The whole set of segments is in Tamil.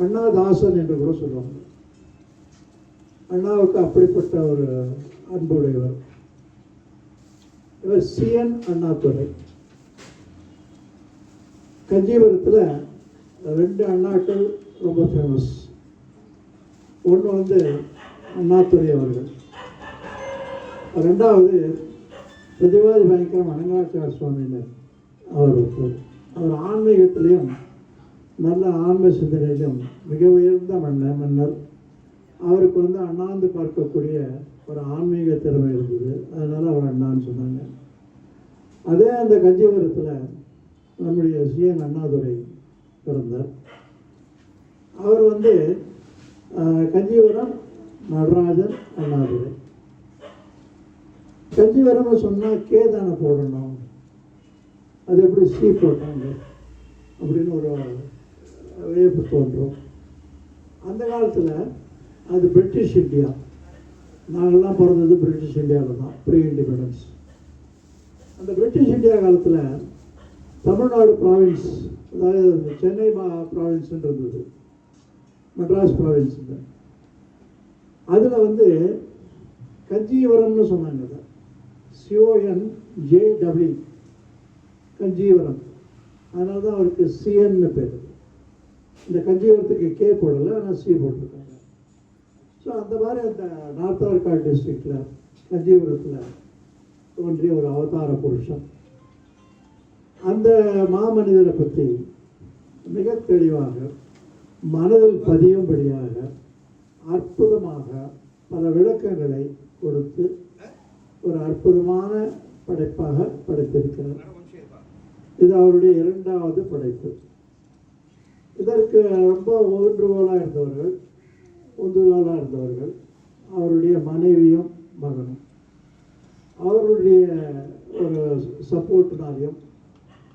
அண்ணாதாசன் என்று கூட சொல்லுவாங்க. அண்ணாவுக்கு அப்படிப்பட்ட ஒரு அன்புடையவர். இவர் சிஎன் அண்ணாதுரை. கஞ்சிபுரத்தில் ரெண்டு அண்ணாக்கள் ரொம்ப ஃபேமஸ் ஒன்று வந்து அண்ணாதுரை அவர்கள். ரெண்டாவது பிரதிவாதி பயங்கரம் அனங்காச்சார சுவாமியினர் அவர் அவர் ஆன்மீகத்திலையும் நல்ல ஆன்ம சிந்தனையிலும் மிக உயர்ந்த மன்னர் மன்னர். அவருக்கு வந்து அண்ணாந்து பார்க்கக்கூடிய ஒரு ஆன்மீக திறமை இருந்தது. அதனால் அவர் அண்ணான்னு சொன்னாங்க. அதே அந்த கஞ்சிபுரத்தில் நம்முடைய சிஎன் அண்ணாதுரை பிறந்தார். அவர் வந்து கஞ்சிபுரம் நடராஜன் அண்ணாதுரை. கஞ்சிபுரம்னு சொன்னால் கே தானே போடணும். அது எப்படி சி போட்டாங்க? அப்படின்னு ஒரு வியப்பு தோன்றும். அந்த காலத்தில் அது பிரிட்டிஷ் இந்தியா நாங்கள்லாம் பிறந்தது பிரிட்டிஷ் இந்தியாவில் தான் ப்ரீ இண்டிபெண்டன்ஸ் அந்த பிரிட்டிஷ் இந்தியா காலத்தில் தமிழ்நாடு ப்ராவின்ஸ் அதாவது சென்னை மா ப்ராவின்ஸ்ன்னு இருந்தது. மெட்ராஸ் ப்ராவின்ஸ் அதில் வந்து கஞ்சீவரம்னு சொன்னாங்க அதை. C O N J W Conjeevaram. அதனால தான் அவருக்கு சிஎன்னு பேர். இந்த கஞ்சிவரத்துக்கு கே போடலை ஆனால் சி போட்டிருக்காங்க. ஸோ அந்த மாதிரி அந்த நார்த் ஆர்காட் டிஸ்ட்ரிக்டில் கஞ்சிபுரத்தில் தோன்றிய ஒரு அவதார புருஷன். அந்த மாமனிதரை பற்றி மிக தெளிவாக மனதில் பதியும்படியாக அற்புதமாக பல விளக்கங்களை கொடுத்து ஒரு அற்புதமான படைப்பாக படைத்திருக்கிறார். இது அவருடைய இரண்டாவது படைப்பு. இதற்கு ரொம்ப ஊன்றுகோலாக இருந்தவர்கள் உந்துகோலாக இருந்தவர்கள். அவருடைய மனைவியும் மகனும். அவருடைய ஒரு சப்போர்ட்டினாலையும்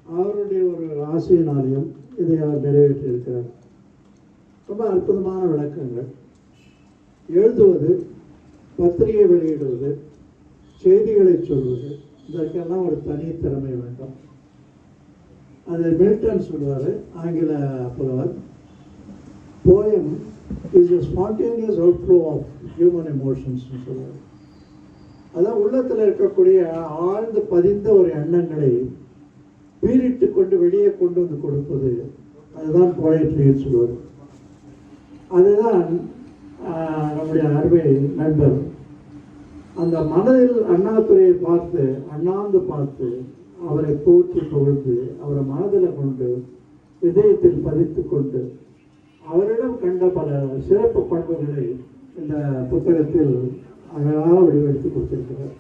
அவருடைய ஒரு ஆசையினாலையும் இதை அவர் நிறைவேற்றியிருக்கிறார். ரொம்ப அற்புதமான விளக்கங்கள். எழுதுவது பத்திரிகை வெளியிடுவது செய்திகளை சொல்வது இதற்கெல்லாம் ஒரு தனித்திறமை வேண்டும். அது மில்டன் சொல்வார் ஆங்கில புலவர். Poem is a spontaneous out flow of human எமோஷன்ஸ்னு சொல்லுவார். அதான் உள்ளத்தில் இருக்கக்கூடிய ஆழ்ந்து பதிந்த ஒரு எண்ணங்களை பீரிட்டு கொண்டு வெளியே கொண்டு வந்து கொடுப்பது. அதுதான் போயட்ரின்னு சொல்லுவார். அதுதான் நம்முடைய அருமை நண்பர். அந்த மனதில் அண்ணாதுரையை பார்த்து அண்ணாந்து பார்த்து அவரை போற்றி புகழ்ந்து அவரை மனதில் கொண்டு இதயத்தில் பதித்து கொண்டு அவரிடம் கண்ட பல சிறப்பு பண்புகளை இந்த புத்தகத்தில் அழகாக வடிவெடுத்து கொடுத்திருக்கிறார்.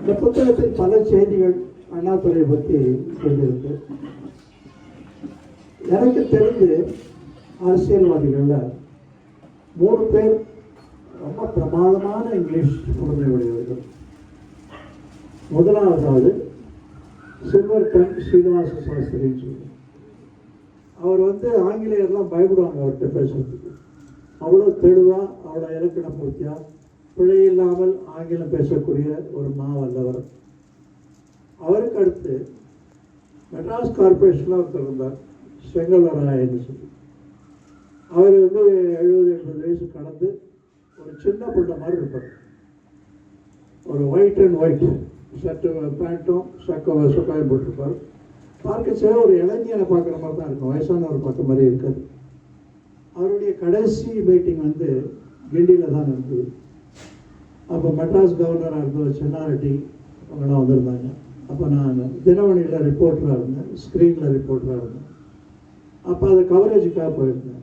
இந்த புத்தகத்தில் பல செய்திகள் அண்ணாதுரை பற்றி சொல்லியிருக்கு. எனக்கு தெரிந்து அரசியல்வாதிகளில் மூணு பேர் ரொம்ப பிரமாதமான இங்கிலீஷ் புலமை உடையவர்கள். முதலாவதாவது சில்வர் கண் ஸ்ரீனிவாச சாஸ்திரின்னு சொல்லி. அவர் வந்து ஆங்கிலேயர்லாம் பயப்படுவாங்க அவர்கிட்ட பேசுறதுக்கு. அவ்வளோ தெளிவாக அவ்வளோ இலக்கண பூர்த்தியாக பிழை இல்லாமல் ஆங்கிலம் பேசக்கூடிய ஒரு மாவல்லவர் அவருக்கு அடுத்து மெட்ராஸ் கார்பரேஷனில் ஒருத்தர் இருந்தார் செங்கல்வராயன்னு சொல்லி. அவர் வந்து எழுபது எழுபது வயசு கடந்து ஒரு சின்ன பிள்ளை மாதிரி இருப்பார். ஒரு ஒயிட் அண்ட் ஒயிட் ஷர்ட்டு பேண்ட்டும் சக்க சொக்காயும் போட்டிருப்பார் பார்க்க பார்க்கச்சே ஒரு இளைஞனை பார்க்குற மாதிரி தான் இருக்கும். வயசானவர் பார்க்க மாதிரி இருக்காது. அவருடைய கடைசி மீட்டிங் வந்து கிண்டியில் தான் இருந்தது அப்போ மெட்ராஸ் கவர்னராக இருந்த சென்னாரெட்டி அவங்களாம் வந்திருந்தாங்க. அப்போ நான் தினமணியில் ரிப்போர்ட்டராக இருந்தேன். ஸ்க்ரீனில் ரிப்போர்ட்டராக இருந்தேன். அப்போ அதை கவரேஜுக்காக போயிருந்தேன்.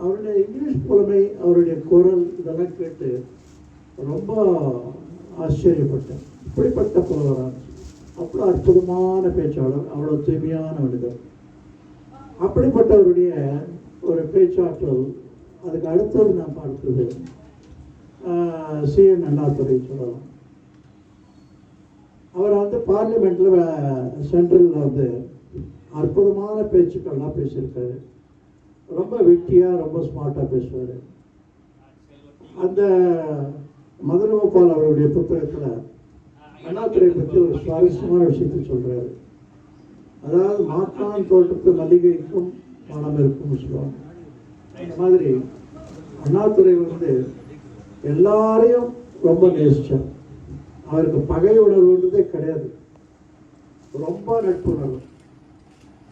அவருடைய இங்கிலீஷ் புலமை அவருடைய குரல் இதெல்லாம் கேட்டு ரொம்ப ஆச்சரியப்பட்டேன். இப்படிப்பட்ட புலவரான் அவ்வளோ அற்புதமான பேச்சாளர் அவ்வளோ தூய்மையான மனிதர். அப்படிப்பட்டவருடைய ஒரு பேச்சாற்றல் அதுக்கு அடுத்தது நான் பார்த்தது சிஎன் அண்ணாதுரை சொல்லலாம். அவர் வந்து பார்லிமெண்ட்டில் சென்ட்ரலில் வந்து அற்புதமான பேச்சுக்கள்லாம் பேசியிருக்காரு. ரொம்ப வெட்டியாக ரொம்ப ஸ்மார்ட்டாக பேசுவார். அந்த மதுரகோபால் அவருடைய புத்தகத்தில் அண்ணாத்துறை பற்றி ஒரு சுவாரஸ்யமான விஷயத்தை சொல்கிறாரு அதாவது மாத்தான் தோட்டத்து மல்லிகைக்கும் மனம் இருக்கும்னு சொல்லுவாங்க. இந்த மாதிரி அண்ணாதுரை வந்து எல்லாரையும் ரொம்ப நேசிச்சார். அவருக்கு பகை உணர்வுன்றதே கிடையாது. ரொம்ப நட்புணர்வு.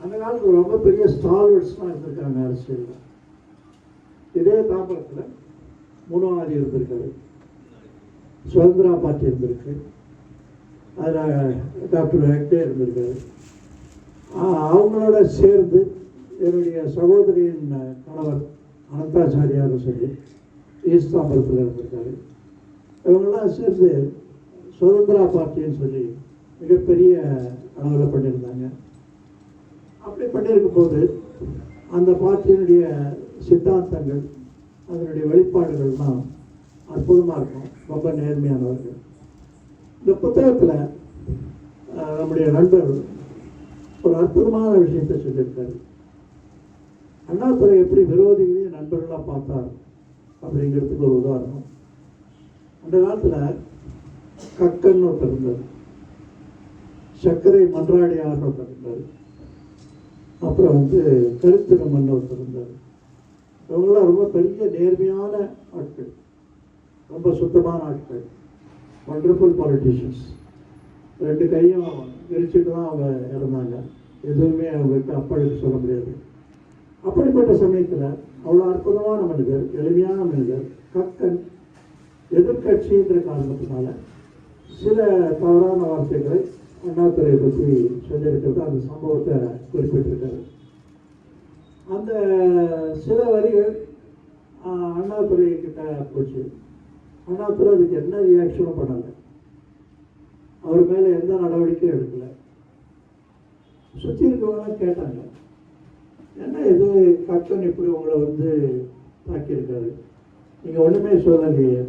அந்த காலத்தில் ரொம்ப பெரிய ஸ்டால்வர்ட்ஸ்லாம் இருந்திருக்காங்க அரசியலில். இதே தாம்பரத்தில் மூணாவது இருந்திருக்காரு. சுதந்திரா பார்ட்டி இருந்திருக்கு. அதில் டாக்டர் ஹெக்டே இருந்திருக்காரு. அவங்களோட சேர்ந்து என்னுடைய சகோதரியின் கணவர் அனந்தாச்சாரியார் சொல்லி ஈஸ்தாம்பரத்தில் இருந்திருக்காரு. இவங்கெல்லாம் சேர்ந்து சுதந்திரா பார்ட்டின்னு சொல்லி மிகப்பெரிய அளவில் பண்ணியிருந்தாங்க. அப்படி பண்ணியிருக்கும் போது அந்த பார்ட்டியினுடைய சித்தாந்தங்கள் அதனுடைய வெளிப்பாடுகள்லாம் அற்புதமாக இருக்கும். ரொம்ப நேர்மையானவர்கள். இந்த புத்தகத்தில் நம்முடைய நண்பர் ஒரு அற்புதமான விஷயத்தை சொல்லியிருக்காரு. அண்ணாதுரை எப்படி விரோதிகளையும் நண்பர்களாக பார்த்தார் அப்படிங்கிறதுக்கு ஒரு உதாரணம். அந்த காலத்தில் கக்கன் ஒருத்தர் இருந்தார். சர்க்கரை மன்றாடியார்னு ஒருத்தர் இருந்தார். அப்புறம் வந்து கருத்திரமன் ஒருத்தர் இருந்தார். இவங்களாம் ரொம்ப பெரிய நேர்மையான ஆட்கள். ரொம்ப சுத்தமான ஆட்கள். ஒண்டர்ஃபுல் பாலிட்டிஷியன்ஸ் ரெண்டு கையும் விரிச்சிட்டு தான் அவங்க இறந்தாங்க. எதுவுமே அவங்களுக்கு அப்பழுக்கு சொல்ல முடியாது. அப்படிப்பட்ட சமயத்தில் அவ்வளோ அற்புதமான மனிதர் எளிமையான மனிதர் கக்கன் எதிர்க்கட்சின்ற காரணத்தினால சில தவறான வார்த்தைகளை அண்ணாத்துறையை பற்றி சொல்லியிருக்கிறது அந்த சம்பவத்தை குறிப்பிட்டிருக்காரு. அந்த சில வரிகள் அண்ணாதுரை கிட்ட போச்சு. அண்ணாதுரை அதுக்கு என்ன ரியாக்ஷனும் பண்ணலை அவர் மேலே எந்த நடவடிக்கையும் எடுக்கல. சுற்றி இருக்கவங்களாம் கேட்டாங்க. என்ன இது? கட்டன் இப்படி உங்களை வந்து தாக்கியிருக்காரு. நீங்கள் ஒன்றுமே சொல்லலையே.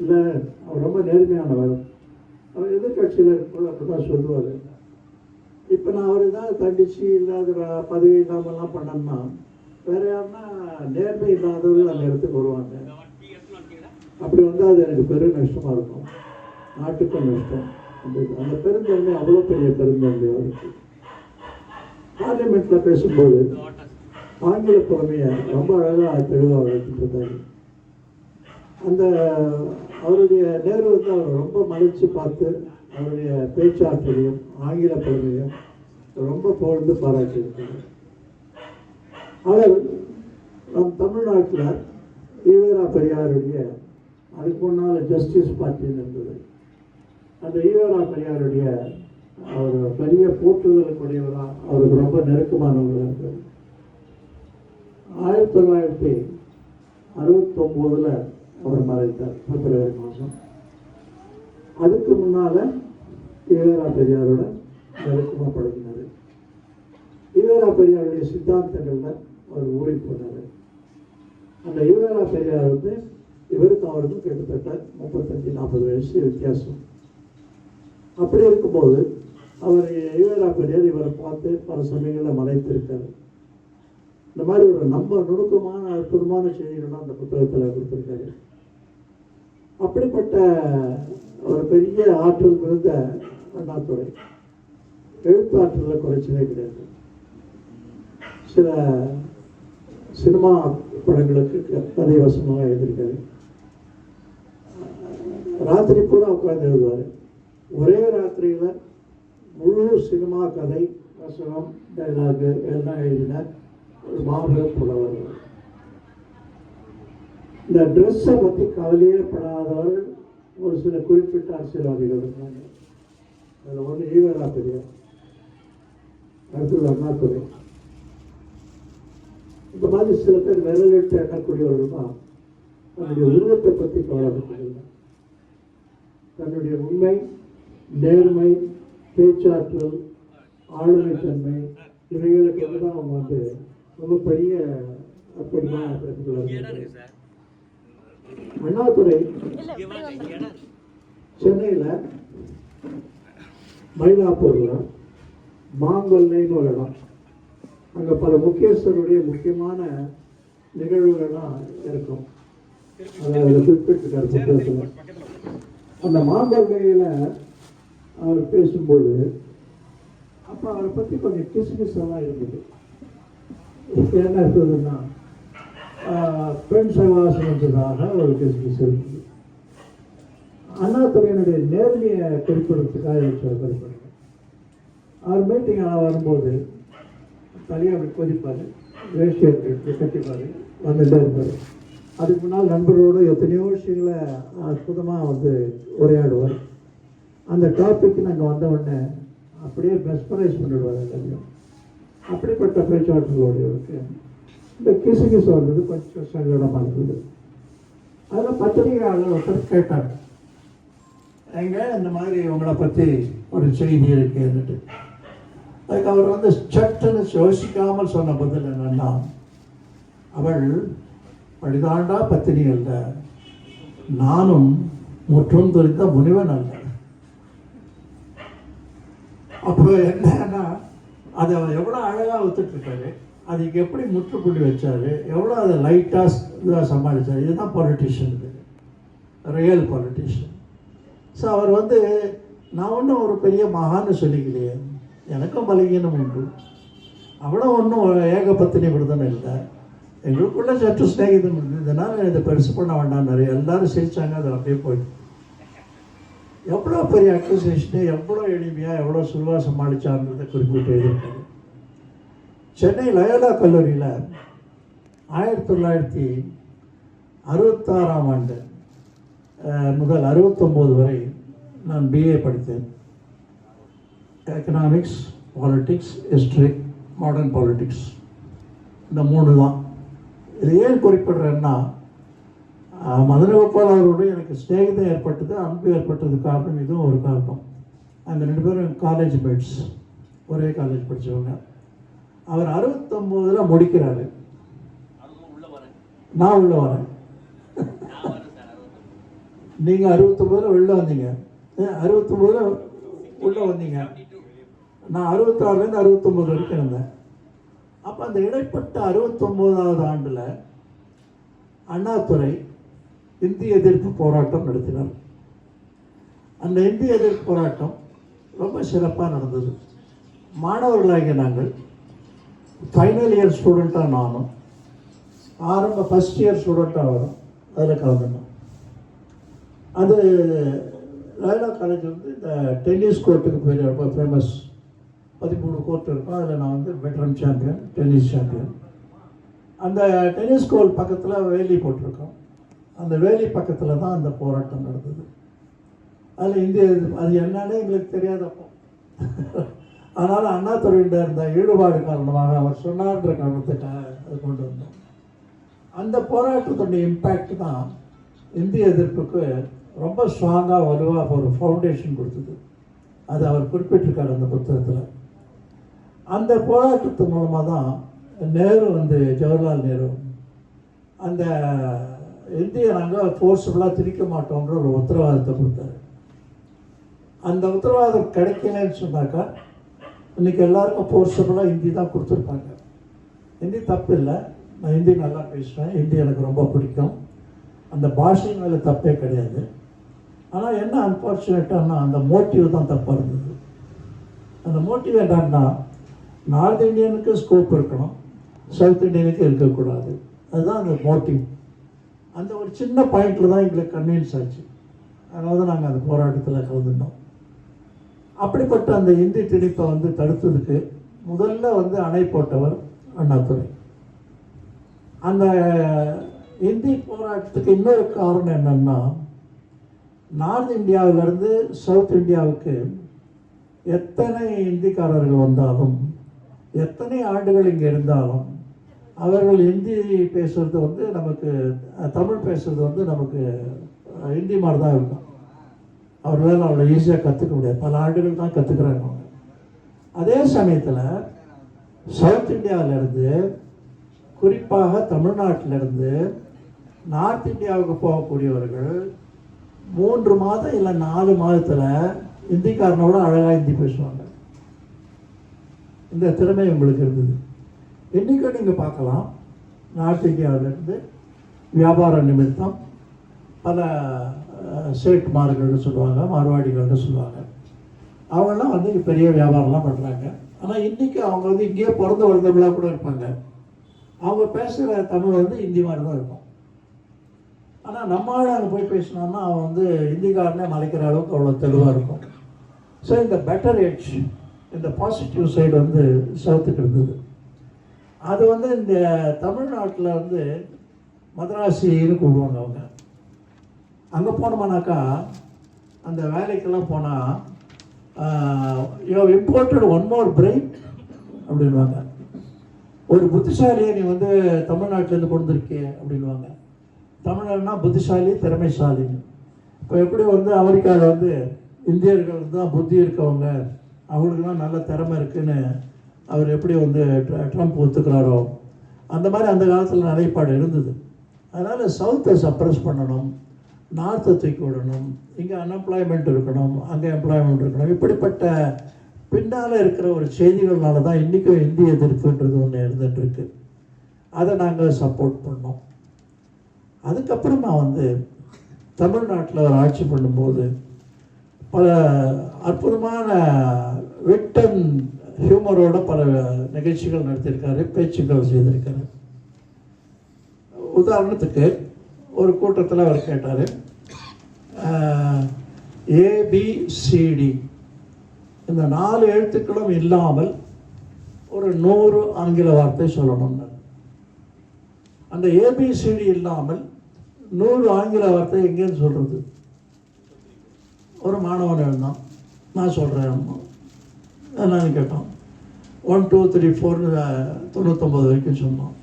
இல்லை அவர் ரொம்ப நேர்மையானவர். அவர் எதிர்கட்சியில் இருக்கும்போது அப்படி தான் சொல்லுவார். இப்போ நான் அவர் ஏதாவது தண்டிச்சு இல்லாத பதவி இல்லாமல்லாம் பண்ணேன்னா வேற யாருன்னா நேர்மை இல்லாதவர்கள் அந்த இடத்துக்கு வருவாங்க. அப்படி வந்தால் அது எனக்கு பெரும் நஷ்டமாக இருக்கும். நாட்டுக்கும் நஷ்டம். அந்த பெருந்தன்மை அவ்வளோ பெரிய பெருந்தன்மை அவருக்கு பார்லிமெண்ட்டில் பேசும்போது ஆங்கில புறமையை ரொம்ப அழகாக தெளிவாக வைக்கின்றாரு அந்த அவருடைய நேரு வந்து அவர் ரொம்ப மதிச்சு பார்த்து அவருடைய பேச்சாற்றலையும் ஆங்கில புலமையும் ரொம்ப புகழ்ந்து பாராட்டியிருக்கிறார். அவர் நம் தமிழ்நாட்டில் ஈவேரா பெரியாருடைய அதுக்கு முன்னால் ஜஸ்டிஸ் பார்ட்டின்னு இருந்தது அந்த ஈவரா பெரியாருடைய அவர் பெரிய போற்றுதலுக்குடையவராக அவருக்கு ரொம்ப நெருக்கமானவராக இருந்தார். ஆயிரத்தி தொள்ளாயிரத்தி அறுபத்தொம்போதில் அவர் மறைத்தார் பிப்ரவரி மாதம். அதுக்கு முன்னால் ஈவேரா பெரியாரோட நெருக்கமாக பழகினார். ஈவேரா பெரியாருடைய சித்தாந்தங்களில் அவர் ஊறி போனார். அந்த ஈவேரா பெரியார் வந்து இவருக்கு அவருக்கும் கிட்டத்தட்ட முப்பத்தஞ்சு நாற்பது வயசு வித்தியாசம். அப்படி இருக்கும்போது அவர் ஈவேரா பெரியார் இவரை பார்த்து பல சமயங்களில் மறைத்திருக்கார். இந்த மாதிரி ஒரு நம்ம நுணுக்கமான அற்புதமான செய்திகள்லாம் அந்த புத்தகத்தில் கொடுத்துருக்காரு. அப்படிப்பட்ட ஒரு பெரிய ஆற்றல் மிகுந்த அண்ணாத்துறை எழுத்தாற்றலில் குறைச்சலே கிடையாது. சில சினிமா படங்களுக்கு கதை வசமாக எழுதியிருக்காரு. ராத்திரி பூரா உட்காந்து எழுதுவார் ஒரே ராத்திரியில் முழு சினிமா கதை வசனம் டைலாகு எல்லாம் எழுதின ஒரு மாபெரும் புலவர் இந்த ட்ரெஸ்ஸை பற்றி கவலையே படாதவர் ஒரு சில குறிப்பிட்ட அரசியல்வாதிகள் இருக்காங்க அதில் ஒன்று ஈவரா பெரியார் அடுத்தது அண்ணாதுரை. இந்த மாதிரி சில பேர் விரலிட்டு எண்ணக்கூடியவர்கள் தான். தன்னுடைய உருவத்தை பற்றி கவலைப்பட்டதில்லை தன்னுடைய உண்மை நேர்மை பேச்சாற்றல் ஆளுமைத்தன்மை இவைகளுக்கு தான் அவங்க வந்து ரொம்ப பெரிய அற்புதமான அண்ணாதுரை சென்னையில் மயிலாப்பூரில் மாங்கொல்லைன்னு ஒரு இடம். அங்கே பல முக்கியஸ்தருடைய முக்கியமான நிகழ்வுகள்லாம் இருக்கும். அதை அதில் புத்தகத்தில் அந்த மாங்கல்லையில் அவர் பேசும்போது அப்போ அவரை பற்றி கொஞ்சம் கிசுகிசெல்லாம் இருந்தது என்ன இருந்ததுன்னா ஆஹ், பெண் சகவாசம் வந்ததாக ஒரு இருந்தது அண்ணா அண்ணாதுறையினுடைய நேர்மையை குறிப்பிடுறதுக்காக குறிப்பிடுங்க அவர் மீட்டிங் ஆனால் வரும்போது தலையை அப்படி கொதிப்பார் வேஷ்டி கட்டிப்பார் வந்துட்டே இருப்பார். அதுக்கு முன்னால் நண்பர்களோடு எத்தனையோ விஷயங்களை அற்புதமாக வந்து உரையாடுவார். அந்த டாபிக் நாங்கள் வந்த உடனே அப்படியே மெஸ்மரைஸ் பண்ணிடுவார் எல்லாத்தையும் அப்படிப்பட்ட பேச்சுவார்த்தைகளுடையவருக்கு இந்த கிசு கிசு வந்தது கொஞ்சம் சங்கடமாக இருந்தது. அதில் பத்திரிகையாளர் ஒருத்தர் கேட்டார். எங்க இந்த மாதிரி உங்களை பற்றி ஒரு செய்தி இருக்குன்னுட்டு அதுக்கு அவர் வந்து சட்டுன்னு யோசிக்காமல் சொன்ன பதில் என்னன்னா அவள் படிதாண்டா பத்தினி அல்ல. நானும் முற்றும் துரித்த முனிவன் அல்ல. அப்போ என்னன்னா அதை அவர் எவ்வளோ அழகாக வித்துட்ருக்காரு அதுக்கு எப்படி முற்றுப்புள்ளி வச்சாரு எவ்வளோ அதை லைட்டாக இதாக சமாளிச்சாரு இதுதான் பொலிட்டிஷியன் ரியல் பொலிட்டிஷியன் ஸோ அவர் வந்து நான் ஒன்றும் ஒரு பெரிய மகான்னு சொல்லிக்கலையே. எனக்கும் பலகீனம் உண்டு. அவ்வளோ ஒன்றும் ஏகபத்தினி பத்தினி இல்லை. எங்களுக்குள்ள சற்று சிநேகிதம் இருந்தது இதை பெருசு பண்ண வேண்டாம் நிறைய. எல்லாரும் சிரிச்சாங்க அது அப்படியே போயிட்டு. எவ்வளோ பெரிய அக்யூசேஷனு எவ்வளோ எளிமையாக எவ்வளோ சுலுவாக சமாளித்தான்றதை குறிப்பிட்டு எழுதியிருக்காரு. சென்னை லயோலா கல்லூரியில் ஆயிரத்தி தொள்ளாயிரத்தி அறுபத்தாறாம் ஆண்டு முதல் அறுபத்தொம்போது வரை நான் பிஏ படித்தேன். Economics politics history modern politics இந்த மூணு தான் இது ஏன் குறிப்பிடுறேன்னா அஹ், மதனகோபால் அவரோடு எனக்கு ஸ்நேகிதம் ஏற்பட்டது அன்பு ஏற்பட்டது காரணம் இதுவும் ஒரு காரணம். அந்த ரெண்டு பேரும் காலேஜ் மேட்ஸ் ஒரே காலேஜ் படித்தவங்க அவர் அறுபத்தொம்போதில் முடிக்கிறாரு. நான் உள்ள வரேன். நீங்கள் அறுபத்தொம்போதில் வெளில வந்தீங்க. அறுபத்தொம்போதில் உள்ளே வந்தீங்க. நான் அறுபத்தாறுலேருந்து அறுபத்தொம்போது வரைக்கும் இருந்தேன். அப்போ அந்த இடைப்பட்ட அறுபத்தொம்போதாவது ஆண்டில் அண்ணாதுரை இந்திய எதிர்ப்பு போராட்டம் நடத்தினார். அந்த இந்திய எதிர்ப்பு போராட்டம் ரொம்ப சிறப்பாக நடந்தது. மாணவர்களாகிய நாங்கள் ஃபைனல் இயர் ஸ்டூடெண்ட்டாக நானும் ஆரம்ப ஃபஸ்ட் இயர் ஸ்டூடெண்ட்டாக வரும். அதில் கலந்துனோம். அது லயோலா காலேஜ் வந்து இந்த டென்னிஸ் கோர்ட்டுக்கு போய் ரொம்ப ஃபேமஸ் பதிமூணு கோர்ட் இருக்கும் அதில் நான் வந்து வெட்ரன் சாம்பியன் டென்னிஸ் சாம்பியன் அந்த டென்னிஸ் கோல் பக்கத்தில் வேலி போட்டிருக்கோம். அந்த வேலி பக்கத்தில் தான் அந்த போராட்டம் நடந்தது. அதில் இந்திய அது என்னன்னே எங்களுக்கு தெரியாதப்போ அதனால் அண்ணாதுறையிட்ட இருந்த ஈடுபாடு காரணமாக அவர் சொன்னார்ன்ற காரணத்துக்காக அது கொண்டு வந்தோம். அந்த போராட்டத்துடைய இம்பேக்ட் தான் இந்திய எதிர்ப்புக்கு ரொம்ப ஸ்ட்ராங்காக வலுவாக ஒரு ஃபவுண்டேஷன் கொடுத்தது. அது அவர் குறிப்பிட்டிருக்கார் அந்த புத்தகத்தில். அந்த போராட்டத்து மூலமாக தான் நேரு வந்து ஜவஹர்லால் நேரு அந்த இந்திய நாங்கள் ஃபோர்ஸ்ஃபுல்லாக திரிக்க மாட்டோன்ற ஒரு உத்தரவாதத்தை கொடுத்தாரு. அந்த உத்தரவாதம் கிடைக்கலன்னு சொன்னாக்கா இன்னைக்கு எல்லாருக்கும் ஃபோர்ஸபுளாக ஹிந்தி தான் கொடுத்துருப்பாங்க. ஹிந்தி தப்பு இல்லை. நான் ஹிந்தி நல்லா பேசுவேன். ஹிந்தி எனக்கு ரொம்ப பிடிக்கும். அந்த பாஷை மேலே தப்பே கிடையாது. ஆனால் என்ன அன்ஃபார்ச்சுனேட்டானா அந்த மோட்டிவ் தான் தப்பாக இருந்தது. அந்த மோட்டிவ் என்னன்னா நார்த் இந்தியனுக்கு ஸ்கோப் இருக்கணும். சவுத் இந்தியனுக்கு இருக்கக்கூடாது. அதுதான் அந்த மோட்டிவ் அந்த ஒரு சின்ன பாயிண்டில் தான் எங்களுக்கு கன்வின்ஸ் ஆச்சு. அதனால தான் நாங்கள் அந்த போராட்டத்தில் கலந்துட்டோம். அப்படிப்பட்ட அந்த இந்தி திணிப்பை வந்து தடுத்ததுக்கு முதல்ல வந்து அணை போட்டவர் அண்ணாதுரை. அந்த இந்தி போராட்டத்துக்கு இன்னொரு காரணம் என்னன்னா நார்த் இந்தியாவிலேருந்து சவுத் இந்தியாவுக்கு எத்தனை இந்திக்காரர்கள் வந்தாலும் எத்தனை ஆண்டுகள் இங்கே இருந்தாலும் அவர்கள் ஹிந்தி பேசுறது வந்து நமக்கு தமிழ் பேசுறது வந்து நமக்கு ஹிந்தி மாதிரி தான் இருக்கும். அவர்களால் அவ்வளோ ஈஸியாக கற்றுக்க முடியாது. பல ஆண்டுகள் தான் கற்றுக்குறாங்க அவங்க. அதே சமயத்தில் சவுத் இந்தியாவிலேருந்து குறிப்பாக தமிழ்நாட்டிலேருந்து நார்த் இந்தியாவுக்கு போகக்கூடியவர்கள் மூன்று மாதம் இல்லை நாலு மாதத்தில் ஹிந்திக்காரனோட அழகாக ஹிந்தி பேசுவாங்க. இந்த திறமை உங்களுக்கு இருந்தது. என்றைக்கும் நீங்கள் பார்க்கலாம். நார்த் இந்தியாவிலேருந்து வியாபார நிமித்தம் பல ஸ்டேட் சேட்மார்கள்னு சொல்லுவாங்க மார்வாடிகள்னு சொல்லுவாங்க. அவங்கெல்லாம் வந்து பெரிய வியாபாரம்லாம் பண்ணுறாங்க ஆனால் இன்றைக்கி அவங்க வந்து இங்கேயே பிறந்து வளர்ந்தவங்களாக கூட இருப்பாங்க. அவங்க பேசுகிற தமிழ் வந்து ஹிந்தி மாதிரி தான் இருக்கும். ஆனால் நம்ம ஆள் அங்கே போய் பேசினோம்னா அவன் வந்து ஹிந்திக்காரனே மலைக்கிற அளவுக்கு அவ்வளோ தெளிவாக இருக்கும். ஸோ இந்த பெட்டர் எட்ஜ் இந்த பாசிட்டிவ் சைடு வந்து சவுத்துக்கு இருந்தது. அது வந்து இந்த தமிழ்நாட்டில் வந்து மதராசின்னு கூடுவாங்க அவங்க. அங்கே போனோம்னாக்கா அந்த வேலைக்கெல்லாம் போனால் you imported one more brain அப்படின்வாங்க ஒரு புத்திசாலியை நீ வந்து தமிழ்நாட்டிலேருந்து கொண்டு வந்திருக்கிய அப்படின்வாங்க தமிழர்னா புத்திசாலி திறமைசாலின்னு. இப்போ எப்படி வந்து அமெரிக்காவில் வந்து இந்தியர்கள் தான் புத்தி இருக்கவங்க? அவங்களுக்குலாம் நல்ல திறமை இருக்குன்னு அவர் எப்படி வந்து ட்ர- ட்ரம்ப் ஒத்துக்கிறாரோ அந்த மாதிரி அந்த காலத்தில் நிலைப்பாடு இருந்தது. அதனால் சவுத்தை சப்ரஸ் பண்ணணும் நார்த்தை தூக்கி விடணும் இங்கே அன்எம்ப்ளாய்மெண்ட் இருக்கணும் அங்கே எம்ப்ளாய்மெண்ட் இருக்கணும் இப்படிப்பட்ட பின்னால் இருக்கிற ஒரு செய்திகள்னால தான் இன்றைக்கும் இந்திய எதிர்ப்புன்றது ஒன்று இருந்துகிட்ருக்கு அதை நாங்கள் சப்போர்ட் பண்ணோம். அதுக்கப்புறமா வந்து தமிழ்நாட்டில் ஒரு ஆட்சி பண்ணும்போது பல அற்புதமான விட்டம் ஹியூமரோட பல நிகழ்ச்சிகள் நடத்தியிருக்காரு பேச்சுக்கள் செய்திருக்காரு. உதாரணத்துக்கு ஒரு கூட்டத்தில் அவர் கேட்டார் ஏபிசிடி இந்த நாலு எழுத்துக்களும் இல்லாமல் ஒரு நூறு ஆங்கில வார்த்தை சொல்லணும்னு. அந்த ஏபிசிடி இல்லாமல் நூறு ஆங்கில வார்த்தை எங்கேன்னு சொல்கிறது ஒரு மாணவன் எழுந்தான். நான் சொல்கிறேன் என்னன்னு கேட்டோம் ஒன் டூ த்ரீ ஃபோர்னு தொண்ணூத்தொம்பது வரைக்கும் சொன்னோம்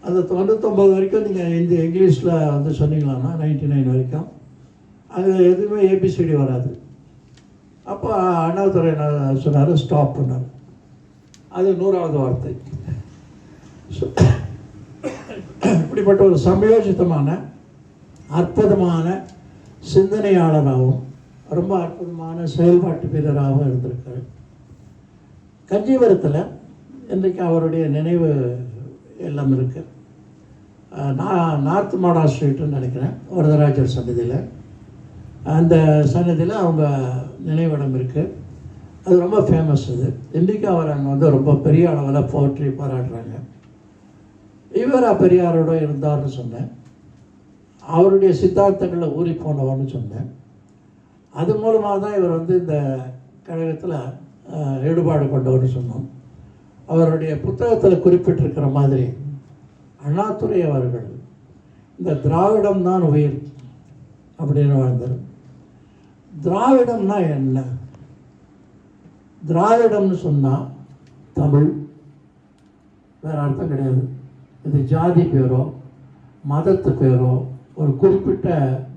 அந்த தொண்ணூத்தொம்பது வரைக்கும் நீங்கள் இந்த இங்கிலீஷில் வந்து சொன்னீங்களான்னா நைன்டி நைன் வரைக்கும். அது எதுவுமே ஏபிசிடி வராது. அப்போ அண்ணாதுரை என்ன சொன்னார்? ஸ்டாப் பண்ணார். அது நூறாவது வார்த்தை. இப்படிப்பட்ட ஒரு சமயோஜிதமான அற்புதமான சிந்தனையாளராகவும் ரொம்ப அற்புதமான செயல்பாட்டு வீரராகவும் இருந்திருக்காரு. கஞ்சிபுரத்தில் இன்றைக்கு அவருடைய நினைவு எல்லாம் இருக்கு. நான் நார்த் மாடா ஸ்ட்ரீட்டுன்னு நினைக்கிறேன் வரதராஜர் சன்னதியில். அந்த சன்னதியில் அவங்க நினைவிடம் இருக்குது அது ரொம்ப ஃபேமஸ் அது. இன்றைக்கு அவர் அங்கே வந்து ரொம்ப பெரிய அளவில் போற்றி பாராட்டுறாங்க. இவர் பெரியாரோட இருந்தார்னு சொன்னேன். அவருடைய சித்தாந்தங்களில் ஊறி போனவர்னு சொன்னேன். அது மூலமாக தான் இவர் வந்து இந்த கழகத்தில் ஈடுபாடு கொண்டவர்னு சொன்னோம். அவருடைய புத்தகத்தில் குறிப்பிட்டிருக்கிற மாதிரி அண்ணாதுரை அவர்கள் இந்த திராவிடம் தான் உயிர் அப்படின்னு வாழ்ந்தார். திராவிடம்னா என்ன? திராவிடம்னு சொன்னால் தமிழ் வேறு அர்த்தம் கிடையாது. இது ஜாதி பேரோ மதத்து பேரோ ஒரு குறிப்பிட்ட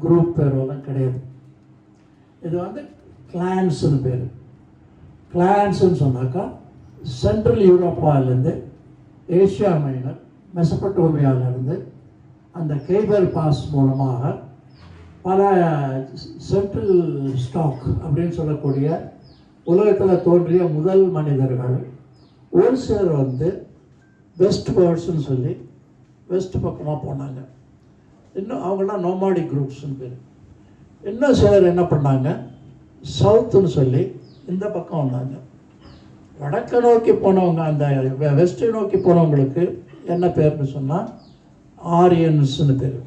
குரூப் பேரெல்லாம் கிடையாது. இது வந்து கிளான்ஸ்னு பேர். கிளான்ஸ்னு சொன்னாக்கா சென்ட்ரல் யூரோப்பாவிலேருந்து ஏசியா மைனர் மெசப்பட்டோமியாவிலேருந்து அந்த கேபல் பாஸ் மூலமாக பல சென்ட்ரல் ஸ்டாக் அப்படின்னு சொல்லக்கூடிய உலகத்தில் தோன்றிய முதல் மனிதர்கள் ஒரு சிலர் வந்து வெஸ்ட் வேர்ட்ஸ்னு சொல்லி வெஸ்ட் பக்கமாக போனாங்க. இன்னும் அவங்களாம் நோமாடி குரூப்ஸ்னு பேர். இன்னும் சிலர் என்ன பண்ணாங்க? சவுத்துன்னு சொல்லி இந்த பக்கம் வந்தாங்க. வடக்க நோக்கி போனவங்க அந்த வெ- வெஸ்ட்டை நோக்கி போனவங்களுக்கு என்ன பேர்னு சொன்னால் ஆரியன்ஸ்னு பேர்.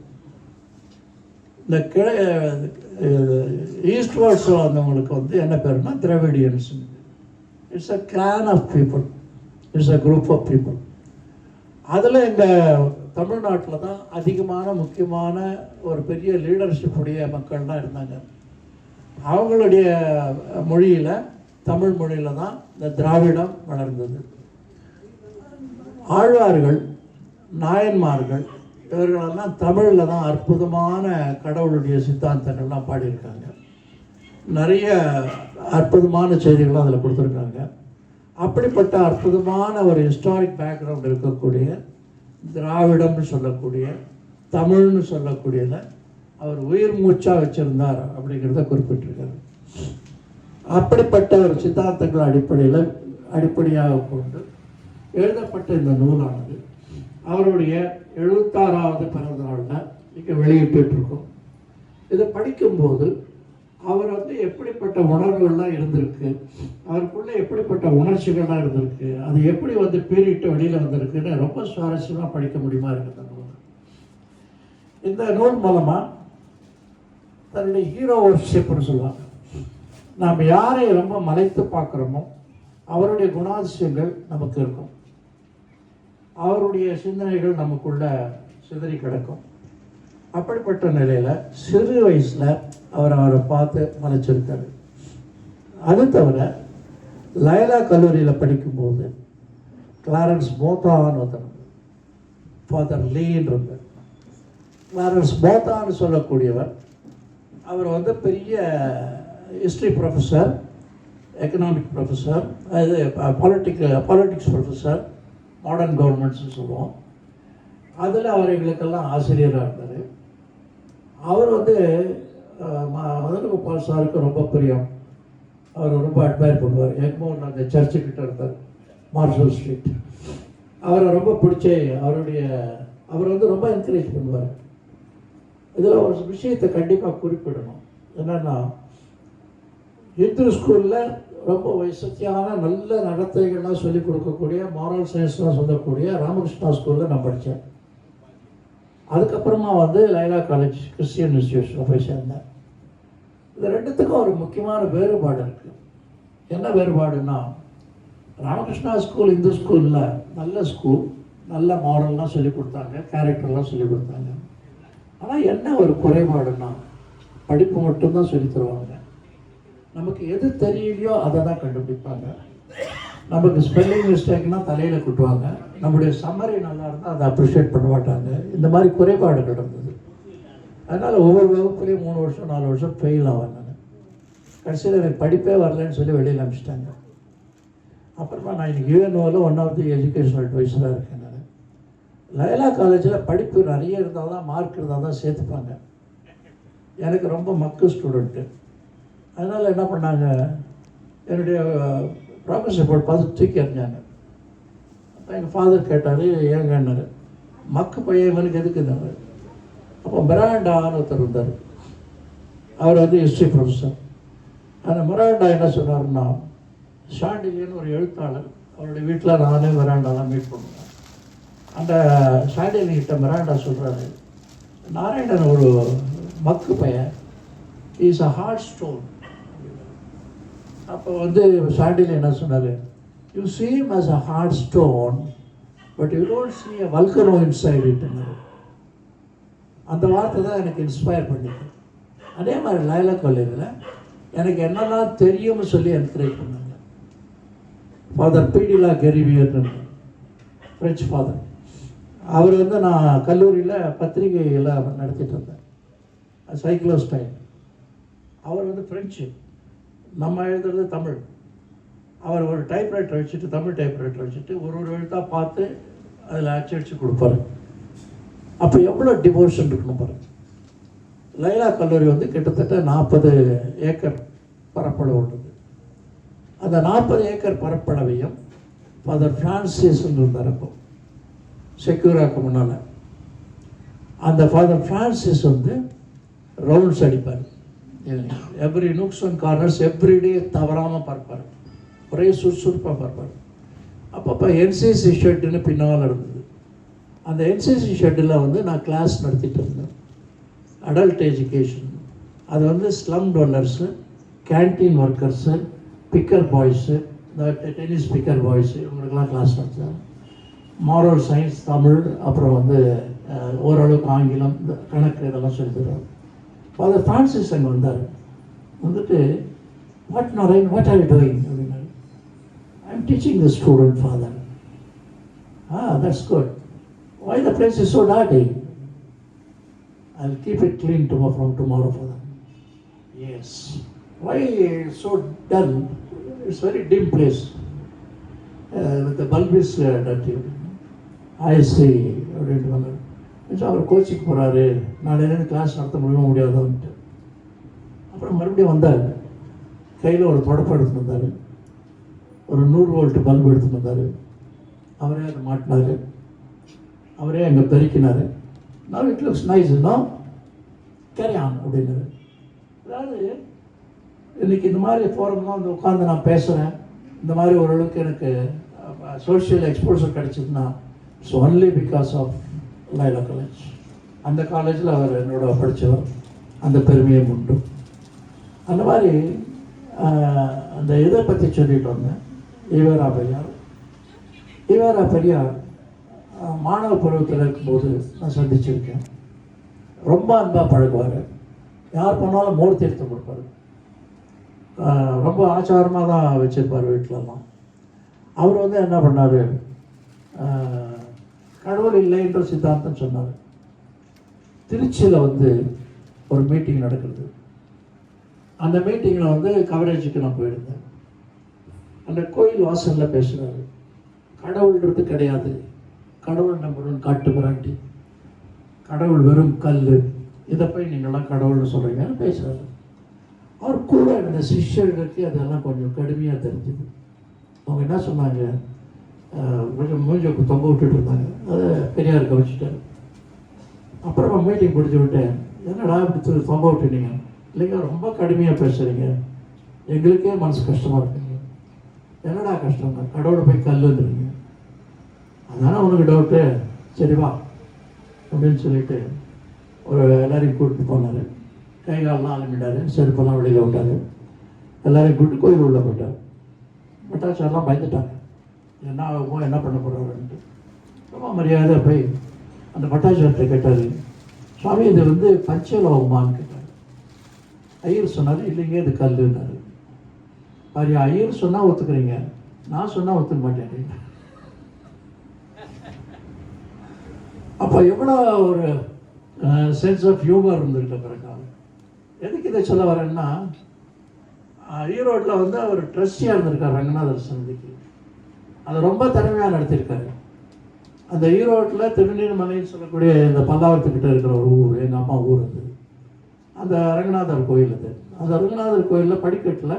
இந்த கிழ ஈஸ்ட் வேர்ட்ஸில் வந்தவங்களுக்கு வந்து என்ன பேருனா Dravidians it's a clan of people it's a group of people அதில் எங்கள் தமிழ்நாட்டில் தான் அதிகமான முக்கியமான ஒரு பெரிய லீடர்ஷிப் உடைய மக்கள் தான் இருந்தாங்க. அவங்களுடைய மொழியில் தமிழ் மொழியில் தான் இந்த திராவிடம் வளர்ந்தது. ஆழ்வார்கள் நாயன்மார்கள் இவர்களெல்லாம் தமிழில் தான் அற்புதமான கடவுளுடைய சித்தாந்தங்கள்லாம் பாடியிருக்காங்க. நிறைய அற்புதமான செய்திகளும் அதில் கொடுத்துருக்காங்க. அப்படிப்பட்ட அற்புதமான ஒரு ஹிஸ்டாரிக் பேக்ரவுண்ட் இருக்கக்கூடிய திராவிடம்னு சொல்லக்கூடிய தமிழ்னு சொல்லக்கூடியத அவர் உயிர் மூச்சாக வச்சிருந்தார் அப்படிங்கிறத குறிப்பிட்டிருக்காரு. அப்படிப்பட்ட ஒரு சித்தாந்தங்கள் அடிப்படையில் அடிப்படையாக கொண்டு எழுதப்பட்ட இந்த நூலானது அவருடைய எழுபத்தாறாவது பிறந்த நாளில் இங்கே வெளியிட்டு இருக்கோம் இதை படிக்கும்போது அவர் வந்து எப்படிப்பட்ட உணர்வுகள்லாம் இருந்திருக்கு? அவருக்குள்ளே எப்படிப்பட்ட உணர்ச்சிகள்லாம் இருந்திருக்கு? அது எப்படி வந்து பீறிட்டு வெளியில் வந்திருக்குன்னு ரொம்ப சுவாரஸ்யமாக படிக்க முடியுமா இருக்குது அந்த நூல்? இந்த நூல் மூலமாக தன்னுடைய ஹீரோ ஒர்ஷிப்னு சொல்லுவாங்க. நாம் யாரை ரொம்ப மலைத்து பார்க்குறோமோ அவருடைய குணாதிசயங்கள் நமக்கு இருக்கும். அவருடைய சிந்தனைகள் நமக்குள்ள சிதறி கிடக்கும். அப்படிப்பட்ட நிலையில் சிறு வயசில் அவர் அவரை பார்த்து மலைச்சிருக்காரு அது தவிர லயலா கல்லூரியில் படிக்கும்போது கிளாரன்ஸ் மோத்தான்னு ஒருத்தர் ஃபாதர் லீன் இருந்தார். கிளாரன்ஸ் மோத்தான்னு சொல்லக்கூடியவர். அவர் வந்து பெரிய ஹிஸ்ட்ரி ப்ரொஃபஸர் எக்கனாமிக் ப்ரொஃபஸர் அது பாலிட்டிக்கல் பாலிட்டிக்ஸ் ப்ரொஃபஸர் மாடர்ன் கவர்மெண்ட்ஸ்னு சொல்லுவோம். அதில் அவர் எங்களுக்கெல்லாம் ஆசிரியராக இருந்தார். அவர் வந்து மதன ம- சாருக்கு ரொம்ப பிரியம். அவர் ரொம்ப அட்மையர் பண்ணுவார். எக்மோன் அந்த சர்ச்சு கிட்ட இருந்தார் மார்ஷல் ஸ்ட்ரீட் அவரை ரொம்ப பிடிச்ச அவருடைய அவர் வந்து ரொம்ப என்கரேஜ் பண்ணுவார். இதில் ஒரு விஷயத்தை கண்டிப்பாக குறிப்பிடணும். என்னென்னா இந்து ஸ்கூலில் ரொம்ப வசதியான நல்ல நடத்தைகள்லாம் சொல்லிக் கொடுக்கக்கூடிய மாரல் சயின்ஸ்லாம் சொல்லக்கூடிய ராமகிருஷ்ணா ஸ்கூலில் நான் படித்தேன். அதுக்கப்புறமா வந்து லைலா காலேஜ் கிறிஸ்டியன் இன்ஸ்டியூஷனில் போய் சேர்ந்தேன். இது ரெண்டுத்துக்கும் ஒரு முக்கியமான வேறுபாடு இருக்குது என்ன வேறுபாடுன்னா ராமகிருஷ்ணா ஸ்கூல் இந்து ஸ்கூலில் நல்ல ஸ்கூல் நல்ல மாடல்லாம் சொல்லி கொடுத்தாங்க கேரக்டர்லாம் சொல்லி கொடுத்தாங்க. ஆனால் என்ன ஒரு குறைபாடுன்னா படிப்பு மட்டும்தான் சொல்லி தருவாங்க. நமக்கு எது தெரியலையோ அதை தான் கண்டுபிடிப்பாங்க. நமக்கு ஸ்பெல்லிங் மிஸ்டேக்னால் தலையில் குட்டுவாங்க. நம்முடைய சம்மரி நல்லா இருந்தால் அதை அப்ரிஷியேட் பண்ண மாட்டாங்க. இந்த மாதிரி குறைபாடுகள் இருந்தது அதனால் ஒவ்வொரு வகுப்புலேயும் மூணு வருஷம் நாலு வருஷம் ஃபெயில் ஆவேன் நான். கடைசியில் எனக்கு படிப்பே வரலன்னு சொல்லி வெளியில் அனுப்பிச்சிட்டாங்க. அப்புறமா நான் இன்றைக்கி யூஎன்ஓவில் ஒன் ஆஃப் தி எஜுகேஷனல் அட்வைஸராக இருக்கேன் நான். லயலா காலேஜில் படிப்பு நிறைய இருந்தால் தான் மார்க் இருந்தால் தான் சேர்த்துப்பாங்க. எனக்கு ரொம்ப மக்கு ஸ்டூடெண்ட்டு அதனால் என்ன பண்ணாங்க? என்னுடைய ப்ராக்ரஸ் ரிப்போர்ட் பார்த்து தூக்கி அறிஞ்சாங்க அப்போ எங்கள் ஃபாதர் கேட்டார் ஏங்கன்னாரு மக்கு பையன் இவனுக்கு எதுக்குன்னாரு அப்போ மிராண்டான்னு ஒருத்தர் இருந்தார் அவர் வந்து ஹிஸ்ட்ரி ப்ரொஃபஸர் அந்த மிராண்டா என்ன சொன்னார்னா ஷாண்டிலியன் ஒரு எழுத்தாளர் அவருடைய வீட்டில் நானே மிராண்டாலாம் மீட் பண்ணுவேன். அந்த ஷாண்டிலி கிட்ட மிராண்டா சொல்கிறாரு நாராயணன் ஒரு மக்கு பையன். இஸ் அ ஹார்ட் ஸ்டோன் அப்போ வந்து சாண்டில் என்ன சொன்னார்? You seem as a hard stone but you don't see a volcano inside இட்டுனாரு அந்த வார்த்தை தான் எனக்கு இன்ஸ்பயர் பண்ணிது அதே மாதிரி லைலா காலேஜில் எனக்கு என்னெல்லாம் தெரியும்னு சொல்லி என்கரேஜ் பண்ணாங்க. ஃபாதர் பீடிலா கெரிவியர்னு ஃப்ரெஞ்ச் ஃபாதர் அவர் வந்து நான் கல்லூரியில் பத்திரிகையில் நடத்திட்டு இருந்தேன் சைக்ளோஸ்டைன் அவர் வந்து ஃப்ரெஞ்சு நம்ம எழுதுறது தமிழ். அவர் ஒரு டைப்ரைட்டர் வச்சுட்டு தமிழ் டைப்ரைட்டர் வச்சுட்டு ஒரு ஒரு எழுத்தாக பார்த்து அதில் அச்சடிச்சு கொடுப்பாரு. அப்போ எவ்வளோ டிவோஷன் இருக்கணும் பாருங்க லைலா கல்லூரி வந்து கிட்டத்தட்ட நாற்பது ஏக்கர் பரப்பளவு உள்ளது. அந்த நாற்பது ஏக்கர் பரப்பளவையும் ஃபாதர் ஃப்ரான்சிஸ் இருந்தார் அப்போ. செக்யூராக்கு முன்னால். அந்த ஃபாதர் ஃப்ரான்சிஸ் வந்து ரவுண்ட்ஸ் அடிப்பார். Every nooks and corners everyday தவறாமல் பார்ப்பார். ஒரே சுறுசுறுப்பாக பார்ப்பார். அப்பப்போ என்சிசி ஷெட்டுன்னு பின்னால் இருந்தது அந்த என்சிசி ஷெட்டில் வந்து நான் கிளாஸ் நடத்திட்டு இருந்தேன். அடல்ட் எஜுகேஷன் அது வந்து slum donors canteen workers picker boys இந்த டென்னிஸ் பிக்கர் பாய்ஸு இவங்களுக்கெல்லாம் கிளாஸ் நடத்தேன் மாரல் சயின்ஸ் தமிழ் அப்புறம் வந்து ஓரளவுக்கு ஆங்கிலம் இந்த கணக்கு இதெல்லாம் சொல்லி ஃபாதர் ஃப்ரான்சிஸ் அங்கே வந்தார் வந்துட்டு what Narayan what are you doing அப்படின்னாரு. I am teaching the student father ah that's good why the place is so டாட்டி I will keep it clean tomo from tomorrow father yes why so done it's very dim place with bulb is dirty I see அப்படின்ட்டு வந்தார். மிஸ் அவர் கோச்சிங் போகிறாரு நாளையிலேருந்து கிளாஸ் நடத்த முடியுமா முடியாதான்ட்டு அப்புறம் மறுபடியும் வந்தார். கையில் ஒரு தொடப்பம் எடுத்துட்டு வந்தார். ஒரு நூறு வோல்ட்டு பல்பு எடுத்துட்டு வந்தார். அவரே அதை மாட்டினார். அவரே அங்கே பெருக்கினார். நான் இட் லுக்ஸ் நைஸ் நோ கரையான் ஆன் அப்படின்னாரு. அதாவது இன்னைக்கு இந்த மாதிரி ஃபோரம்லாம் வந்து உட்காந்து நான் பேசுகிறேன் இந்த மாதிரி ஓரளவுக்கு எனக்கு சோஷியல் எக்ஸ்போசர் கிடச்சிதுன்னா it's only because of Loyola college அந்த காலேஜில் அவர் என்னோட படித்தவர் அந்த பெருமையும் உண்டு. அந்த மாதிரி அந்த இதை பற்றி சொல்லிட்டு வந்தேன். ஈவேரா பெரியார். ஈவேரா பெரியார் மாணவ பருவத்தில் இருக்கும்போது நான் சந்திச்சிருக்கேன். ரொம்ப அன்பாக பழகுவார். யார் போனாலும் மோர் எடுத்து கொடுப்பார். ரொம்ப ஆச்சாரமாக தான் வச்சுருப்பார் வீட்டிலலாம் அவர் வந்து என்ன பண்ணார்? கடவுள் இல்லை என்ற சித்தாந்தம் சொன்னார். திருச்சியில் வந்து ஒரு மீட்டிங் நடக்கிறது. அந்த மீட்டிங்கில் வந்து கவரேஜுக்கு நான் போயிருந்தேன். அந்த கோயில் வாசலில் பேசுகிறாரு கடவுள்ன்றது கிடையாது. கடவுள் நம்மளுடன் காட்டு மிராண்டி. கடவுள் வெறும் கல் இதை போய் நீங்களாம் கடவுள்னு சொல்கிறீங்கன்னு பேசுகிறாரு அவர் கூட இருந்த சிஷ்யர்களுக்கு அதெல்லாம் கொஞ்சம் கடுமையாக தெரிஞ்சுது. அவங்க என்ன சொன்னாங்க? மூஞ்ச தொங்க விட்டுட்டு இருந்தாங்க. அதை பெரியார் கவனிச்சிட்டாரு. அப்புறமா மீட்டிங் பிடிச்சி விட்டேன் என்னடா இப்படி தொ- தொங்க விட்டுனீங்க இல்லைங்க ரொம்ப கடுமையாக பேசுகிறீங்க எங்களுக்கே மனசு கஷ்டமாக இருக்குங்க. என்னடா கஷ்டங்க கடவுளை போய் கல்லுன்றீங்க அதனால உனக்கு டவுட்டு சரி வா. அப்படின்னு சொல்லிட்டு ஒரு எல்லாரையும் கூப்பிட்டு போனார். கை காலெலாம் அலம்பிட்டார் செருப்பெல்லாம் வெளியில் விட்டார். எல்லாரையும் கூப்பிட்டு கோயில் உள்ள போயிட்டார். பட்டாச்சாரெலாம் பயந்துட்டாங்க. என்ன ஆகுமோ என்ன பண்ண போகிறாருன்ட்டு ரொம்ப மரியாதை போய் அந்த பட்டாச்சாரத்தை கேட்டார். சுவாமி இது வந்து பஞ்சலோகமான்னு கேட்டார். ஐயர் சொன்னார் இல்லைங்க இது கல்லுன்னாரு. பாரு ஐயர் சொன்னால் ஒத்துக்கிறீங்க. நான் சொன்னால் ஒத்துக்க மாட்டேன். அப்போ எவ்வளோ ஒரு சென்ஸ் ஆஃப் ஹியூமர் இருந்திருக்கு பிறகு எதுக்கு இதை சொல்ல வரேன்னா ஈரோட்டில் வந்து அவர் ட்ரஸ்டியாக இருந்திருக்கார் ரங்கநாதர் சந்திக்கு அதை ரொம்ப திறமையாக நடத்தியிருக்காரு அந்த ஈரோட்டில் திருநீர்மலைன்னு சொல்லக்கூடிய இந்த பல்லாவரத்துக்கிட்ட இருக்கிற ஒரு ஊர் எங்கள் அம்மா ஊர் அது. அந்த ரங்கநாதர் கோயில் அது. அந்த ரங்கநாதர் கோயிலில் படிக்கட்டில்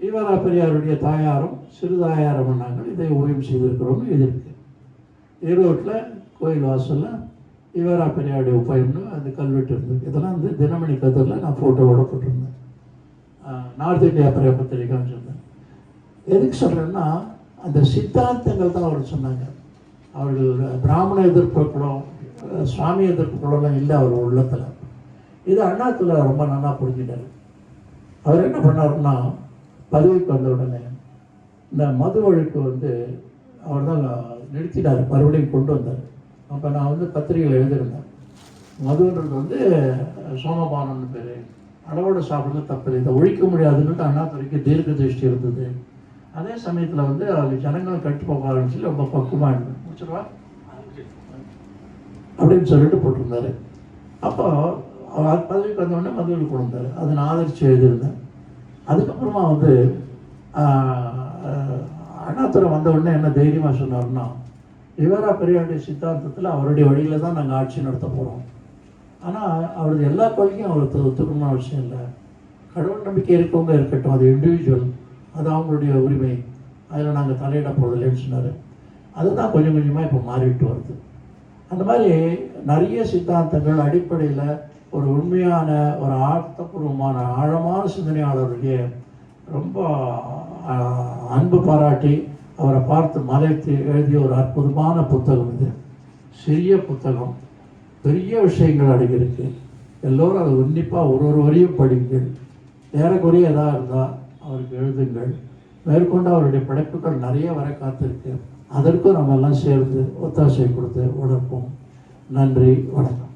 ஈவரா பெரியாருடைய தாயாரும் சிறுதாயாரம் நாங்கள் இதை ஓய்வு செய்திருக்கிறோம் இது இருக்குது ஈரோட்டில் கோயில் வாசலில் ஈவரா பெரியாருடைய உபயம்னு அந்த கல்வெட்டு இருந்தது இதெல்லாம் வந்து தினமணி கதிரில் நான் ஃபோட்டோவோட போட்டிருந்தேன். நார்த் இந்தியா பிரிய பத்திரிக்கைன்னு சொன்னேன். எதுக்கு சொல்கிறேன்னா அந்த சித்தாந்தங்கள் தான் அவர் சொன்னாங்க. அவர்கள் பிராமண எதிர்ப்புகளோ அஹ் சுவாமி எதிர்ப்புகளோலாம் இல்லை அவர் உள்ளத்தில். இது அண்ணாத்துல ரொம்ப நல்லா புரிஞ்சிட்டார். அவர் என்ன பண்ணாருன்னா பதவிக்கு வந்த உடனே இந்த மது ஒழிப்பு வந்து அவர் தான் நிறுத்தினார் மறுபடியும் கொண்டு வந்தார். அப்போ நான் வந்து பத்திரிகையில் எழுதியிருந்தேன். மதுன்றது வந்து சோமபானம்னு பேர். அளவோடு சாப்பிட்றது தப்பு இதை ஒழிக்க முடியாதுன்னுட்டு அண்ணாதுரைக்கு தீர்க்க திருஷ்டி இருந்தது. அதே சமயத்தில் வந்து அது ஜனங்கள் கட்டு போக ஆரம்பிச்சு ரொம்ப பக்குவமாக இருந்தது முடிச்சிருவா அப்படின்னு சொல்லிட்டு போட்டிருந்தாரு. அப்போ அவர் பதவிக்கு வந்தோடனே மதுவில் கொண்டு அதை நான் ஆதரித்து எழுதியிருந்தேன். அதுக்கப்புறமா வந்து அண்ணாத்துறை அண்ணாதுரை வந்த உடனே என்ன தைரியமாக சொன்னார்னா இவரா பெரியாருடைய சித்தாந்தத்தில் அவருடைய வழியில் தான் நாங்கள் ஆட்சி நடத்த போகிறோம் ஆனால் அவரது எல்லா கொள்கையும் அவருக்கு ஒத்துக்கணும்னு அவசியம் இல்லை. கடவுள் நம்பிக்கை இருக்கவங்க இருக்கட்டும் அது இண்டிவிஜுவல் அது அவங்களுடைய உரிமை. அதில் நாங்கள் தலையிட போவதில்லைன்னு சொன்னார். அதுதான் கொஞ்சம் கொஞ்சமாக இப்போ மாறிட்டு வருது. அந்த மாதிரி நிறைய சித்தாந்தங்கள் அடிப்படையில் ஒரு உண்மையான ஒரு ஆர்த்தபூர்வமான ஆழமான சிந்தனையாளருடைய ரொம்ப அன்பு பாராட்டி அவரை பார்த்து மலைத்து எழுதிய ஒரு அற்புதமான புத்தகம் இது. சிறிய புத்தகம். பெரிய விஷயங்கள் அடங்கியிருக்கு. எல்லோரும் அதை உன்னிப்பாக ஒரு ஒரு வரையும் படிங்கள் ஏறக்குறைய எதாக இருந்தால் அவருக்கு எழுதுங்கள். மேற்கொண்டு அவருடைய படைப்புகள் நிறைய வர காத்திருக்கு. அதற்கும் நம்ம எல்லாம் சேர்ந்து ஒத்தாசை கொடுத்து உணர்ப்போம் நன்றி வணக்கம்.